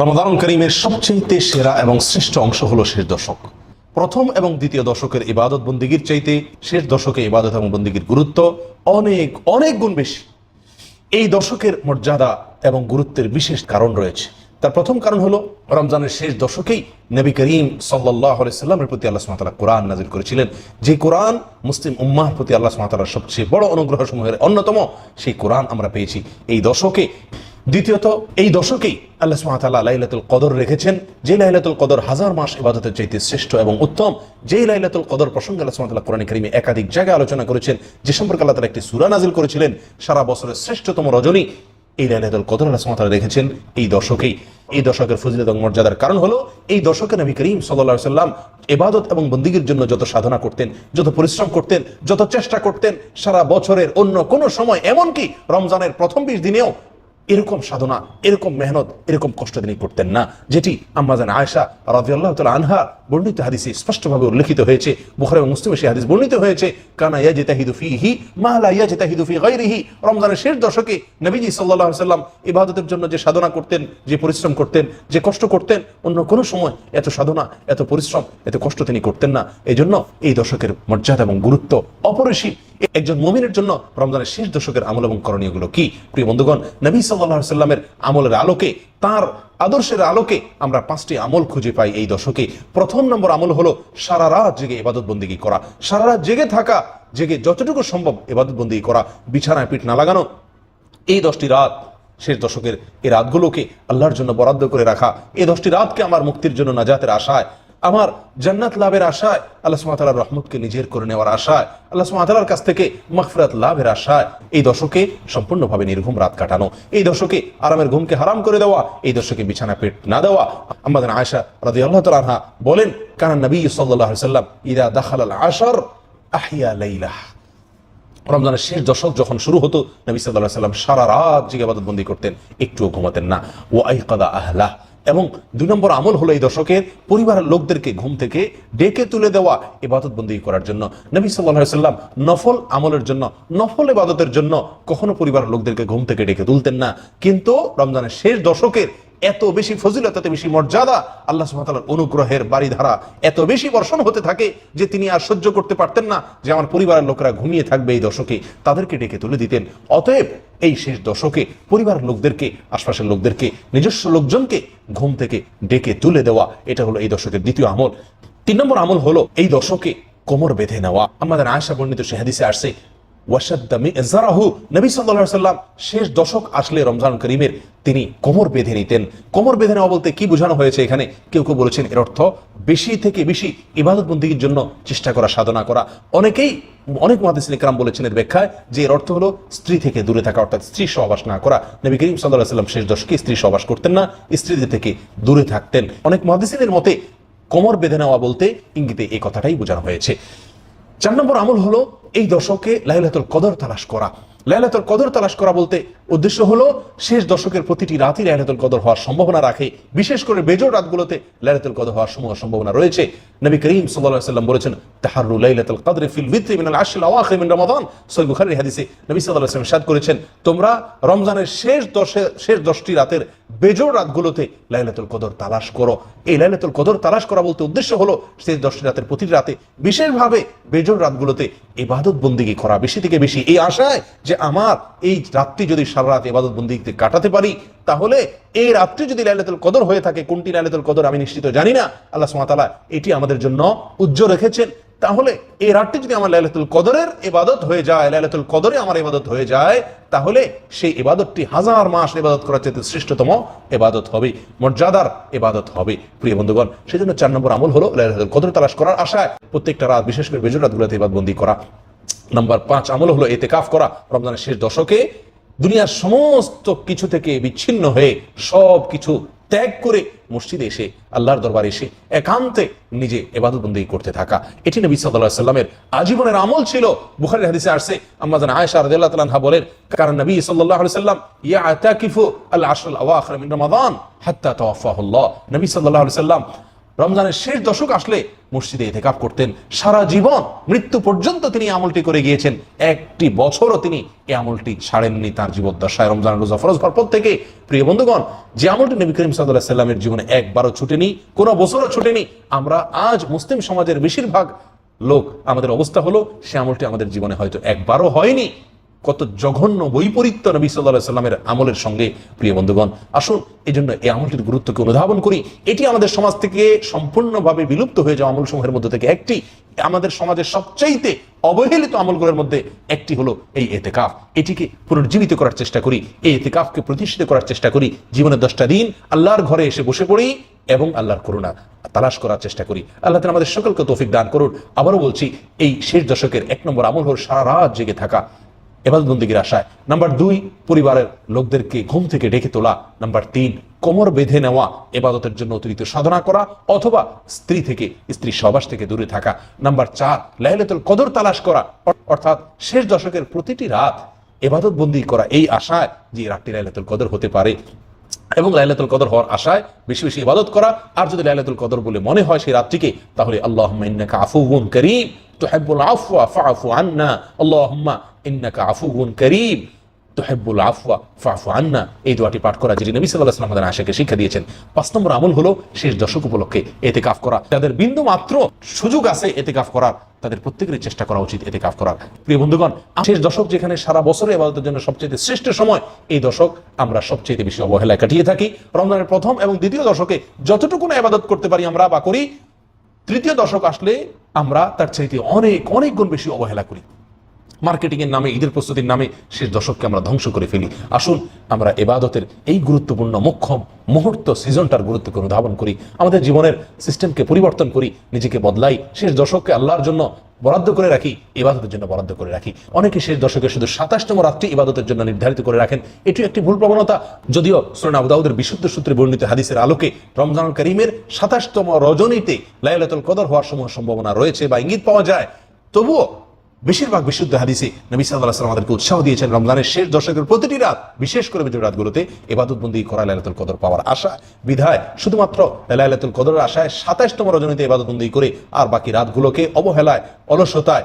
রমাদানুল করিমের সবচেয়ে সেরা এবং শ্রেষ্ঠ অংশ হলো শেষ দশক। প্রথম এবং দ্বিতীয় দশকের ইবাদত বন্দীগীর চাইতে শেষ দশকে ইবাদত এবং বন্দীগীর গুরুত্ব অনেক অনেক গুণ বেশি। এই দশকের মর্যাদা এবং গুরুত্বের বিশেষ কারণ রয়েছে। তার প্রথম কারণ হলো, রমজানের শেষ দশকেই নবী করিম সাল্লাহ সাল্লামের প্রতি আল্লাহ সুমাতালা কোরআন নাজিল করেছিলেন। যে কোরআন মুসলিম উম্মাহর প্রতি আল্লাহ সুমাতালার সবচেয়ে বড় অনুগ্রহ সমূহের অন্যতম, সেই কোরআন আমরা পেয়েছি এই দশকে। দ্বিতীয়ত, এই দশকেই আল্লাহ সুমাতাল্লাহ লাইলাতুল কদর রেখেছেন, যে লাইলাতুল কদর হাজার মাস ইবাদতের চাইতে শ্রেষ্ঠ এবং উত্তম, যেই লাইলাতুল কদর প্রসঙ্গে আল্লাহ সুমাতাল্লাহ কোরআন করিমে একাধিক জায়গায় আলোচনা করেছেন, যে সম্পর্কে আল্লাহ তালা একটি সুরা নাজিল করেছিলেন, সারা বছরের শ্রেষ্ঠতম রজনী এই লাইলাতুল কদর আল্লাহ সুমাতাল্লাহ রেখেছেন এই দশকেই এই দশকের ফজিলত এবং মর্যাদার কারণ হলো, এই দশকে নবী করিম সাল্লাহ সাল্লাম এবাদত এবং বন্দিগির জন্য যত সাধনা করতেন, যত পরিশ্রম করতেন, যত চেষ্টা করতেন, সারা বছরের অন্য কোনো সময়, এমনকি রমজানের প্রথম বিশ দিনেও এরকম সাধনা, এরকম মেহনত, এরকম কষ্ট তিনি করতেন না। যেটি আম্মাজান আয়সা রাজিয়াল্লাহ তালা আনহা বর্ণিত হাদিসে স্পষ্টভাবে উল্লেখিত হয়েছে। বুখারি এবং মুসলিম সেই হাদিস বর্ণিত হয়েছে, কানা ইয়াজিতাহিদু ফিহি মা লা ইয়াজিতাহিদু ফি গায়রিহি। রমজানের শেষ দশকে নবীজি আলাইহি সাল্লাম ইবাদতের জন্য যে সাধনা করতেন, যে পরিশ্রম করতেন, যে কষ্ট করতেন, অন্য কোনো সময় এত সাধনা, এত পরিশ্রম, এত কষ্ট তিনি করতেন না। এই জন্য এই দশকের মর্যাদা এবং গুরুত্ব অপরিসীম। একজন মুমিনের জন্য রমজানের শেষ দশকের আমল এবং করণীয়গুলো কি? প্রিয় বন্ধুগণ, নবী সাল্লাহ আমলের আলোকে, তার আদর্শের আলোকে আমরা পাঁচটি আমল খুঁজে পাই এই দশকে। প্রথম নম্বর আমল হলো সারা রাত জেগে ইবাদত বন্দিগি করা। সারা রাত জেগে থাকা, জেগে যতটুকু সম্ভব ইবাদত বন্দিগি করা। বিছানায় পিঠ না লাগানো। এই দশটি রাত, শেষ দশকের এই রাতগুলোকে আল্লাহর জন্য বরাদ্দ করে রাখা। এই দশটি রাতকে আমার মুক্তির জন্য নাজাতের আশায় আমার জান্নাত লাভের আশায় আল্লাহ সুমাতালার রহমতকে নিজের করে নেওয়ার আশায়, আল্লাহ সুমাতালার কাছ থেকে মখফরাত লাভের আশায় এই দশকে সম্পূর্ণভাবে নির্ঘুম রাত কাটানো, এই দশকে আরামের ঘুমকে হারাম করে দেওয়া, এই দশকে বিছানা পেট না দেওয়া। আমাদের আয়সা রাজি আল্লাহ তালহা বলেন কারণ নবী সাল্লাহ সাল্লাম ইদা দাখাল আশর আহিয়া লাইলাহ রমজানের শেষ দশক যখন শুরু হতো, নবী সাল্লাহ সাল্লাম সারা রাত জিগে আবাদত বন্দি করতেন, একটুও ঘুমাতেন না। ও আহলাহ। এবং দুই নম্বর আমল হলো এই দশকের পরিবারের লোকদেরকে ঘুম থেকে ডেকে তুলে দেওয়া ইবাদত বন্দী করার জন্য। নবী সাল্লাম নফল আমলের জন্য, নফল এবাদতের জন্য কখনো পরিবারের লোকদেরকে ঘুম থেকে ডেকে তুলতেন না। কিন্তু রমজানের শেষ দশকের এত বেশি ফজিলত, এত বেশি মর্যাদা আল্লাহ সুহাতালার অনুগ্রহের বাড়িধারা এত বেশি বর্ষণ হতে থাকে যে তিনি আর সহ্য করতে পারতেন না, যে আমার পরিবারের লোকেরা ঘুমিয়ে থাকবে এই দশকে। তাদেরকে ডেকে তুলে দিতেন। অতএব এই শেষ দশকে পরিবারের লোকদেরকে, আশপাশের লোকদেরকে, নিজস্ব লোকজনকে ঘুম থেকে ডেকে তুলে দেওয়া, এটা হলো এই দশকের দ্বিতীয় আমল। তিন নম্বর আমল হলো এই দশকে কোমর বেঁধে নেওয়া। আমাদের আয়সা বর্ণিত সে হাদিসে আসছে শেষ দশক আসলে রমজান করিমের তিনি কোমর বেঁধে নিতেন। কোমর বেঁধে নেওয়া বলতে কি বোঝানো হয়েছে এখানে? কেউ কেউ বলেছেন এর অর্থ বেশি থেকে বেশি ইবাদত বন্দীর জন্য চেষ্টা করা, সাধনা করা। অনেকেই, অনেক বলেছেন এর ব্যাখ্যায় যে এর অর্থ হলো স্ত্রী থেকে দূরে থাকা, অর্থাৎ স্ত্রী সহবাস না করা। নবী করিম সাল্লাহ সাল্লাম শেষ দশকে স্ত্রী সহবাস করতেন না, স্ত্রীদের থেকে দূরে থাকতেন। অনেক মহাদিসিনের মতে কোমর বেঁধে নেওয়া বলতে ইঙ্গিতে এই কথাটাই বোঝানো হয়েছে। চার নম্বর আমল হলো এই দশকে লাইলাতুল কদর তালাশ করা। লাইলাতুল কদর তালাশ করা বলতে উদ্দেশ্য হলো শেষ দশকের প্রতিটি রাতই লাইলাতুল কদর হওয়ার সম্ভাবনা রাখে। বিশেষ করে বেজোর রাতগুলোতে লাইলাতুল কদর হওয়ার সমূহ সম্ভাবনা রয়েছে। নবী করিম সাল্লাল্লাহু সাল্লাম বলেছেন তাহারু লাইলাতুল কদর ফিল ভিত্রি মিনাল আশরিল আওয়াখির মিন রমাদান। সহিহ বুখারীর হাদিসে নবী সাল্লাল্লাহু আলাইহি ওয়াসাল্লাম করেছেন, তোমরা রমজানের শেষ দশে, শেষ দশটি রাতের বেজোর রাতগুলোতে লাইলাতুল কদর তালাশ করো। এই লাইলাতুল কদর তালাশ করা বলতে উদ্দেশ্য হলো শেষ দশটি রাতের প্রতিটি রাতে বিশেষভাবে বেজোর রাতগুলোতে ইবাদত বন্দিগি করা। বেশি থেকে বেশি। এই আশায় যে আমার এই রাত্রি যদি সারা রাত ইবাদত বন্দিগিতে কাটাতে পারি, তাহলে এই রাত্রি যদি লাইলাতুল কদর হয়ে থাকে, কোনটি লাইলাতুল কদর আমি নিশ্চিত জানি না। আল্লাহ সুবহানাহু এটি আমাদের জন্য উজ্জ্বল রেখেছেন। তাহলে এই রাতটি যদি আমার লাইলাতুল কদরের ইবাদত হয়ে যায়, লাইলাতুল কদরে আমার ইবাদত হয়ে যায়, তাহলে সেই ইবাদতটি হাজার মাস ইবাদত করার চেয়ে শ্রেষ্ঠতম এবাদত হবে, মর্যাদার ইবাদত হবে। প্রিয় বন্ধুগণ সেই জন্য চার নম্বর আমল হলো লাইলাতুল কদর তালাশ করার আশায় প্রত্যেকটা রাত, বিশেষ করে বেজর রাতগুলোতে ইবাদবন্দি করা। নাম্বার পাঁচ, আমল হলো এতে কাফ করা। রমজানের শেষ দশকে দুনিয়ার সমস্ত কিছু থেকে বিচ্ছিন্ন হয়ে সব কিছু ত্যাগ করে মসজিদে এসে, আল্লাহর দরবারে এসে একান্তে নিজে এবাদতবন্দি করতে থাকা। এটি নবী সাল্লাল্লাহু সাল্লামের আজীবনের আমল ছিল। বুখারীর হাদিসে আসছে জান আয়েশা রাদিয়াল্লাহু তাআলা বলেন, কারণ নবী সাল্লাল্লাহু আলাইহি সাল্লাম ইয়াতাকিফু আল আশর আল আওয়াখির রমাদান হাত্তা তাওয়াফাহুল্লাহ নবী সাল্লাল্লাহু আলাইহি সাল্লাম রমজানের শেষ দশক আসলে মসজিদে এতেকাফ করতেন। সারা জীবন মৃত্যু পর্যন্ত তিনি আমলটি করে গিয়েছেন। একটি বছরও তিনি এই আমলটি ছাড়েননি তার জীবদ্দশায়। রমজান রোজা ফরজ পর থেকে, প্রিয় বন্ধুগণ, যে আমলটি নবী করিম সাল্লাহ সাল্লামের জীবনে একবারও ছুটেনি, কোনো বছরও ছুটেনি, আমরা আজ মুসলিম সমাজের বেশিরভাগ লোক আমাদের অবস্থা হলো, সে আমলটি আমাদের জীবনে হয়তো একবারও হয়নি। কত জঘন্য বৈপরীত্য নবী সাল্লাহ সাল্লামের আমলের সঙ্গে, প্রিয় বন্ধুগণ। আসুন এই জন্য এই আমলটির গুরুত্বকে অনুধাবন করি। এটি আমাদের সমাজ থেকে সম্পূর্ণভাবে বিলুপ্ত হয়ে যাওয়া আমল সমূহের মধ্যে থেকে একটি। আমাদের সমাজের সবচাইতে অবহেলিত আমলগুলোর মধ্যে একটি হলো এই এতেকাফ। এটিকে পুনর্জীবিত করার চেষ্টা করি, এই এতেকাফকে প্রতিষ্ঠিত করার চেষ্টা করি। জীবনের দশটা দিন আল্লাহর ঘরে এসে বসে পড়ি এবং আল্লাহর করুণা তালাশ করার চেষ্টা করি। আল্লাহ আমাদের সকলকে তৌফিক দান করুন। আবারও বলছি, এই শেষ দশকের এক নম্বর আমল হল সারা রাত জেগে থাকা। এবাদবন্দিগির আশায়। নাম্বার দুই, পরিবারের লোকদেরকে ঘুম থেকে ডেকে তোলা। নাম্বার তিন, কোমর বেঁধে নেওয়া, এবাদতের জন্য অতিরিক্ত সাধনা করা অথবা স্ত্রী থেকে স্ত্রী সবাস থেকে দূরে থাকা। নাম্বার চার, লাইলাতুল কদর তালাশ করা। অর্থাৎ শেষ দশকের প্রতিটি রাত এবাদত বন্দি করা। এই আশায় যে রাতটি লাইলাতুল কদর হতে পারে। এবং লাইলাতুল কদর হওয়ার আশায় বেশি বেশি ইবাদত করা। আর যদি লাইলাতুল কদর বলে মনে হয় সেই রাতটিকে, তাহলে আল্লাহ আফওয়া ফাআফু আন্না। আল্লাহুম্মা করিম। তুহিব্বুল আফওয়া, ফাআফু আন্না। এই দোয়াটি পাঠ করা যেটি নবী আলাইহি আমাদের আশাকে শিক্ষা দিয়েছেন। পাঁচ নম্বর আমল হলো শেষ দশক উপলক্ষে এতেকাফ করা। যাদের বিন্দু মাত্র সুযোগ আছে এতেকাফ করার, তাদের চেষ্টা করা উচিত এতে কাফ করার। প্রিয় বন্ধুগণ, শেষ দশক যেখানে সারা বছরে জন্য সবচেয়ে শ্রেষ্ঠ সময়, এই দশক আমরা সবচেয়ে বেশি অবহেলায় কাটিয়ে থাকি। রমজানের প্রথম এবং দ্বিতীয় দশকে যতটুকু আবাদত করতে পারি আমরা বা করি, তৃতীয় দশক আসলে আমরা তার চাইতে অনেক অনেক গুণ বেশি অবহেলা করি। মার্কেটিং এর নামে, ঈদের প্রস্তুতির নামে শেষ দশককে আমরা ধ্বংস করে ফেলি। আসুন, আমরা এবাদতের এই গুরুত্বপূর্ণ মোক্ষম মুহূর্ত সিজনটার গুরুত্বকে অনুধাবন করি। আমাদের জীবনের সিস্টেমকে পরিবর্তন করি, নিজেকে বদলাই, শেষ দশককে আল্লাহর জন্য বরাদ্দ করে রাখি ইবাদতের জন্য বরাদ্দ করে রাখি। অনেকে শেষ দশকে শুধু সাতাশতম রাত্রি ইবাদতের জন্য নির্ধারিত করে রাখেন। এটি একটি ভুল প্রবণতা। যদিও সুরান আবুদাউদের বিশুদ্ধ সূত্রে বর্ণিত হাদিসের আলোকে রমজান করিমের সাতাশতম রজনীতে লাইলাতুল কদর হওয়ার সমূহ সম্ভাবনা রয়েছে বা ইঙ্গিত পাওয়া যায়। তবুও বেশিরভাগ বিশুদ্ধ হাদিসে নবী সাল্লাহ আমাদেরকে উৎসাহ দিয়েছেন রমজানের শেষ দশকের প্রতিটি রাত, বিশেষ করে বিজয় রাতগুলোতে এবাদতবন্দি করা লাইলাতুল কদর পাওয়ার আশা, বিধায় শুধুমাত্র লাইলাতুল কদরের আশায় সাতাশতম রজনীতে এবাদতবন্দি করে আর বাকি রাতগুলোকে অবহেলায়, অলসতায়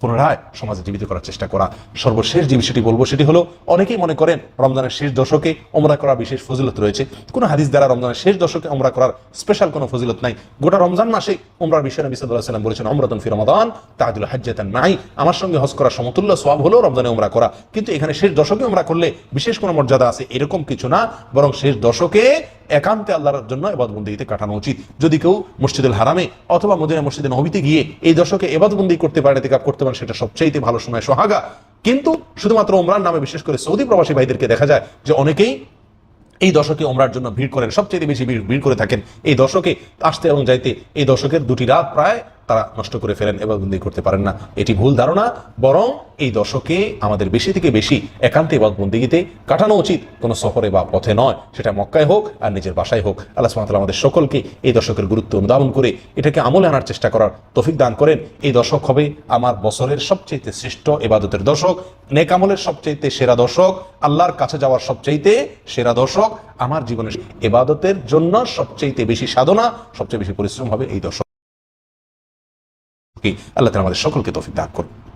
পুনরায় সমাজে জীবিত করার চেষ্টা করা সর্বশেষ যে বিষয়টি বলব সেটি হলো, অনেকেই মনে করেন রমজানের শেষ দশকে ওমরা করা বিশেষ ফজিলত রয়েছে। কোনো হাদিস দ্বারা রমজানের শেষ দশকে ওমরা করার স্পেশাল কোনো ফজিলত নাই। গোটা রমজান মাসে ওমরার বিষয় নবী আলাইহি সাল্লাম বলেছেন, অমরাতন ফি রমাদান তাআদুল হাজ্জাতান মাই আমার সঙ্গে হজ করা সমতুল্য সব হলো রমজানে ওমরা করা। কিন্তু এখানে শেষ দশকে ওমরা করলে বিশেষ কোনো মর্যাদা আছে, এরকম কিছু না। বরং শেষ দশকে একান্তে আল্লাহর জন্য এবাদবন্দিতে কাটানো উচিত। যদি কেউ মসজিদুল হারামে অথবা মদিনা মসজিদে নবীতে গিয়ে এই দশকে এবাদবন্দি করতে পারে এতেকাপ করতে পারে, সেটা সবচেয়ে ভালো সময় সোহাগা। কিন্তু শুধুমাত্র ওমরান নামে বিশেষ করে সৌদি প্রবাসী ভাইদেরকে দেখা যায় যে অনেকেই এই দশকে ওমরার জন্য ভিড় করেন সবচেয়ে বেশি ভিড় করে থাকেন। এই দশকে আসতে এবং যাইতে এই দশকের দুটি রাত প্রায় তারা নষ্ট করে ফেলেন এবং বন্দি করতে পারেন না। এটি ভুল ধারণা, বরং এই দশকে আমাদের বেশি থেকে বেশি একান্তে বন্দিগিতে কাটানো উচিত। কোনো শহরে বা পথে নয়। সেটা মক্কায় হোক আর নিজের বাসায় হোক। আল্লাহ সুবহানাহু আমাদের সকলকে এই দশকের গুরুত্ব অনুধাবন করে এটাকে আমলে আনার চেষ্টা করার তফিক দান করেন। এই দশক হবে আমার বছরের সবচেয়ে শ্রেষ্ঠ এবাদতের দশক, নেক আমলের সবচাইতে সেরা দশক, আল্লাহর কাছে যাওয়ার সবচাইতে সেরা দশক, আমার জীবনের এবাদতের জন্য সবচাইতে বেশি সাধনা, সবচেয়ে বেশি পরিশ্রম হবে এই দশক। আল্লাহ তালা আমাদের সকলকে তফিক দান করুন